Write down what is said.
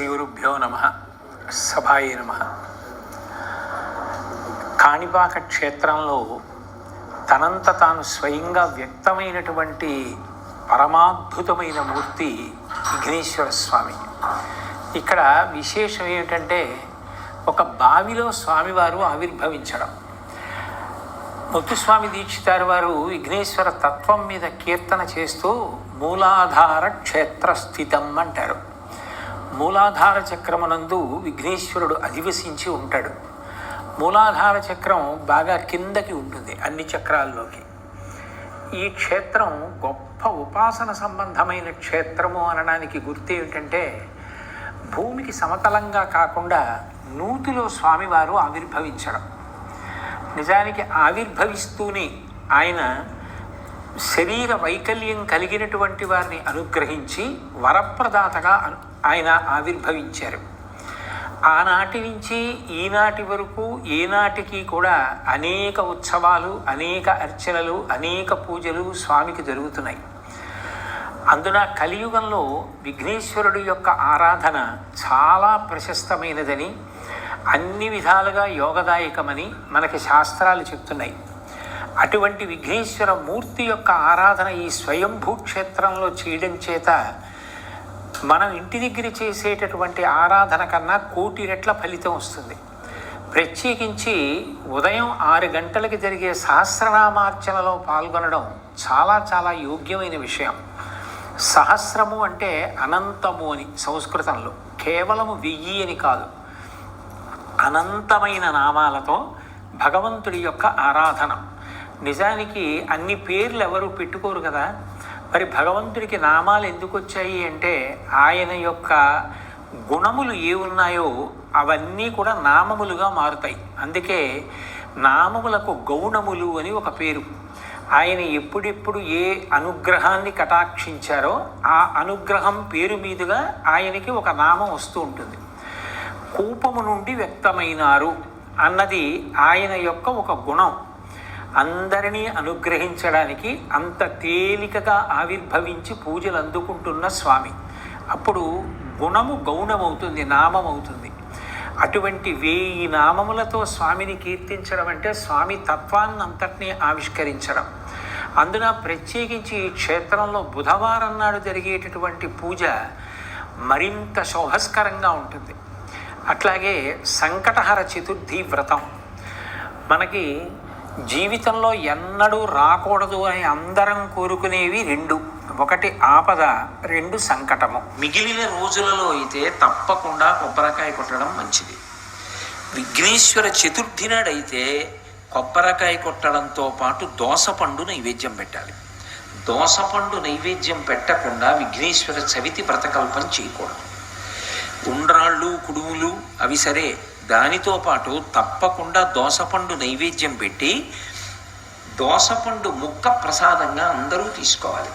శ్రీగురుభ్యో నమ. కాణిపాక క్షేత్రంలో తనంత తాను స్వయంగా వ్యక్తమైనటువంటి పరమాద్భుతమైన మూర్తి విఘ్నేశ్వర స్వామి. ఇక్కడ విశేషం ఏమిటంటే ఒక బావిలో స్వామివారు ఆవిర్భవించడం. ముత్తుస్వామి దీక్షితారు వారు విఘ్నేశ్వర తత్వం మీద కీర్తన చేస్తూ మూలాధార క్షేత్ర స్థితం అంటారు. మూలాధార చక్రమునందు విఘ్నేశ్వరుడు అధివసించి ఉంటాడు. మూలాధార చక్రం బాగా కిందకి ఉంటుంది అన్ని చక్రాల్లోకి. ఈ క్షేత్రం గొప్ప ఉపాసన సంబంధమైన క్షేత్రము అనడానికి గుర్తు ఏమిటంటే భూమికి సమతలంగా కాకుండా నూతిలో స్వామివారు ఆవిర్భవించడం. నిజానికి ఆవిర్భవిస్తూనే ఆయన శరీర వైకల్యం కలిగినటువంటి వారిని అనుగ్రహించి వరప్రదాతగా ఆయన ఆవిర్భవించారు. ఆనాటి నుంచి ఈనాటి వరకు ఏనాటికి కూడా అనేక ఉత్సవాలు అనేక అర్చనలు అనేక పూజలు స్వామికి జరుగుతున్నాయి. అందున కలియుగంలో విఘ్నేశ్వరుడు యొక్క ఆరాధన చాలా ప్రశస్తమైనదని అన్ని విధాలుగా యోగదాయకమని మనకి శాస్త్రాలు చెప్తున్నాయి. అటువంటి విఘ్నేశ్వర మూర్తి యొక్క ఆరాధన ఈ స్వయంభూ క్షేత్రంలో చేయడం చేత మనం ఇంటి దగ్గర చేసేటటువంటి ఆరాధన కన్నా కోటి రెట్ల ఫలితం వస్తుంది. ప్రత్యేకించి ఉదయం ఆరు గంటలకి జరిగే సహస్రనామార్చనలో పాల్గొనడం చాలా చాలా యోగ్యమైన విషయం. సహస్రము అంటే అనంతము అని సంస్కృతంలో కేవలము వెయ్యి అని కాదు. అనంతమైన నామాలతో భగవంతుడి యొక్క ఆరాధన. నిజానికి అన్ని పేర్లు ఎవరు పెట్టుకోరు కదా? మరి భగవంతుడికి నామాలు ఎందుకు వచ్చాయి అంటే ఆయన యొక్క గుణములు ఏ ఉన్నాయో అవన్నీ కూడా నామములుగా మారుతాయి. అందుకే నామములకు గౌణములు అని ఒక పేరు. ఆయన ఎప్పుడెప్పుడు ఏ అనుగ్రహాన్ని కటాక్షించారో ఆ అనుగ్రహం పేరు మీదుగా ఆయనకి ఒక నామం వస్తూ ఉంటుంది. కూపము నుండి వ్యక్తమైనారు అన్నది ఆయన యొక్క ఒక గుణం. అందరినీ అనుగ్రహించడానికి అంత తేలికగా ఆవిర్భవించి పూజలు అందుకుంటున్న స్వామి. అప్పుడు గుణము గౌణమవుతుంది నామమవుతుంది. అటువంటి వేయి నామములతో స్వామిని కీర్తించడం అంటే స్వామి తత్వాన్ని అంతటినీ ఆవిష్కరించడం. అందున ప్రత్యేకించి ఈ క్షేత్రంలో బుధవారం నాడు జరిగేటటువంటి పూజ మరింత శోభస్కరంగా ఉంటుంది. అట్లాగే సంకటహర చతుర్థి వ్రతం. మనకి జీవితంలో ఎన్నడూ రాకూడదు అని అందరం కోరుకునేవి రెండు. ఒకటి ఆపద రెండు సంకటము. మిగిలిన రోజులలో అయితే తప్పకుండా కొబ్బరికాయ కొట్టడం మంచిది. విఘ్నేశ్వర చతుర్థి నాడైతే కొబ్బరికాయ కొట్టడంతో పాటు దోసపండు నైవేద్యం పెట్టాలి. దోసపండు నైవేద్యం పెట్టకుండా విఘ్నేశ్వర చవితి వ్రతకల్పం చేయకూడదు. ఉండ్రాళ్ళు కుడుములు అవి సరే. దానితో పాటు తప్పకుండా దోసపండు నైవేద్యం పెట్టి దోసపండు ముక్క ప్రసాదంగా అందరూ తీసుకోవాలి.